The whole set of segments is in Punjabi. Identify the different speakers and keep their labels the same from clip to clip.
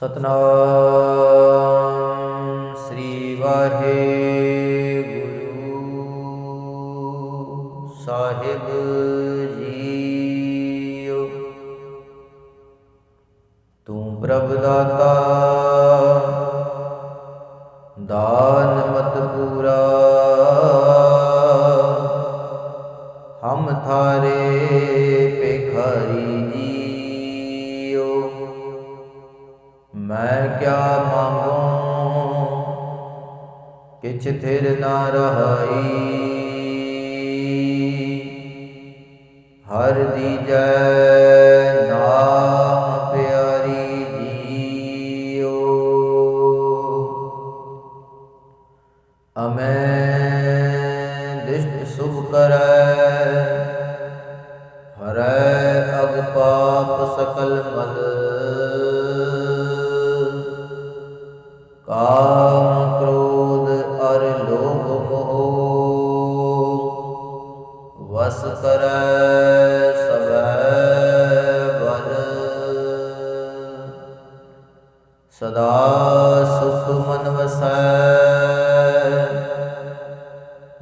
Speaker 1: ਸਤਨਾਮ ਸ੍ਰੀ ਵਾਹਿਗੁਰੂ ਸਾਹਿਬ ਜੀਓ। ਤੂੰ ਪ੍ਰਭ ਦਾਤਾ ਮੰਗੂ ਕਿਛ ਥਿਰ ਨਾ ਰਹਾਈ। ਹਰ ਦੀਜੈ ਨਾਮ ਪਿਆਰੀ ਸਦਾ ਸੁਖ ਮਨ ਵਸੈ।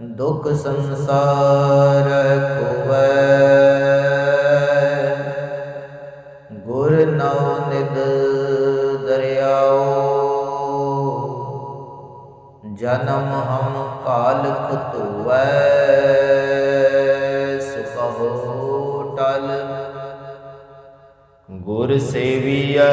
Speaker 1: ਦੁਖ ਸੰਸਾਰ ਕੋਵੈ। ਗੁਰ ਨਉ ਨਿਦ ਦਰਿਆਓ। ਜਨਮ ਹਮ ਕਾਲਕ ਧੋਵੈ। ਸੁਖੋ ਟਲ। ਗੁਰ ਸੇਵੀਐ।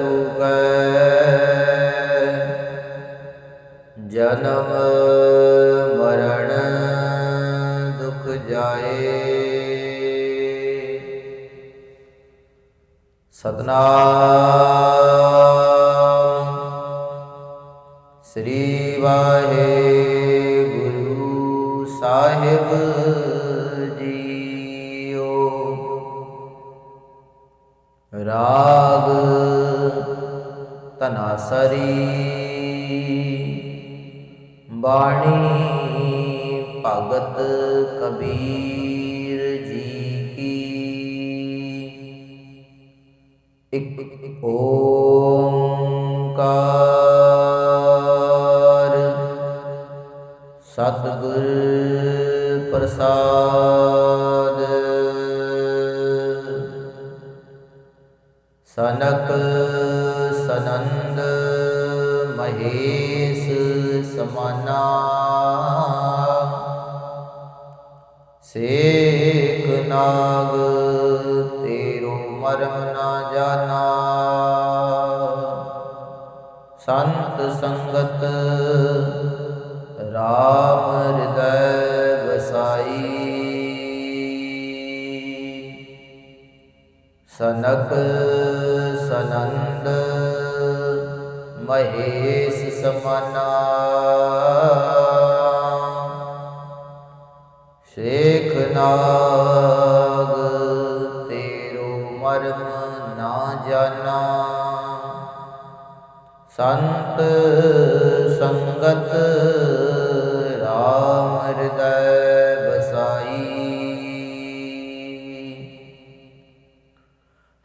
Speaker 1: ਜਨਮ ਮਰਨ ਦੁਖ ਜਾਏ। ਸਤਨਾਮ ਸ੍ਰੀ ਵਾਹਿਗੁਰੂ ਸਾਹਿਬ ਜੀਓ। ਰਾਗ ਤਨਾਸਰੀ ਬਾਣੀ ਭਗਤ ਕਬੀਰ ਜੀ ਕੀ। ਇਕ ਓੰਕਾਰ ਸਤਿਗੁਰ ਪ੍ਰਸਾਦ। ਸਨਕ ਸਨੰਦ ਮਹੇਸ਼। ਸਮਾਨਾ। ਸੇਖ ਨਾਗ ਤੇਰੋ ਮਰਮ ਨਾ ਜਾਣਾ ਸੰਤ ਸੰਗਤ ਰਾਮ ਹਿਰਦੈ ਵਸਾਈ। ਸਨਕ ਸਨੰਦ ਮਹੇਸ਼ ਸਮਾਨਾ। ਸ਼ੇਖ ਨਾਗ ਤੇਰੋ ਮਰਮ ਨਾ ਜਾਣਾ ਸੰਤ ਸੰਗਤ ਰਾਮ ਹਿਰਦੈ ਬਸਾਈ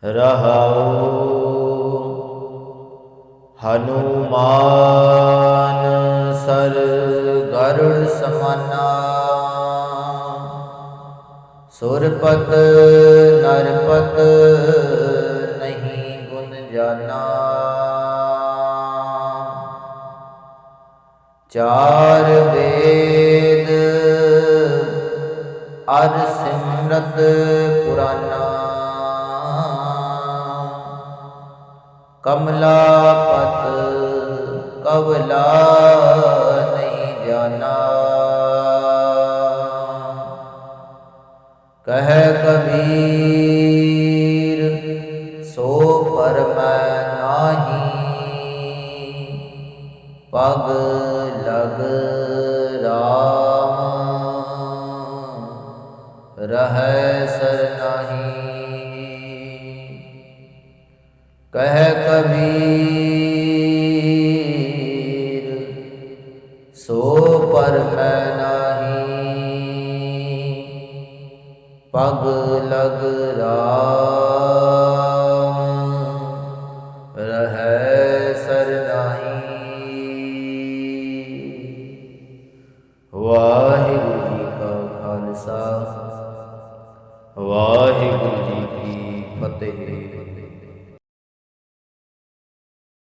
Speaker 1: ਰਹਾਉ ਹਨੂਮਾਨ ਸਰ ਗਰੁੜ ਸਮਾਨਾ ਸੁਰਪਤ ਨਰਪਤ ਨਹੀਂ ਗੁਣ ਜਾਣਾ ਚਾਰ ਵੇਦ ਅਰ ਸਿਮਰਤ ਪੁਰਾਨਾ ਕਮਲਾ ਪਤ ਨਹੀਂ ਜਾਣਾ। ਕਹਿ ਕਬੀਰ, ਸੋ ਪਰਮੈ ਨਾਹੀ। ਪਗ ਲਗ ਰਾਮ, ਰਹੈ ਸਰਨਾਹੀ ਕਹਿ ਕਬੀਰ ਲਗ ਰਾਮ ਰਹੈ ਸਰਨਾਹੀ ਵਾਹਿਗੁਰੂ ਜੀ ਕਾ ਖਾਲਸਾ ਵਾਹਿਗੁਰੂ ਜੀ ਕੀ ਫਤਿਹ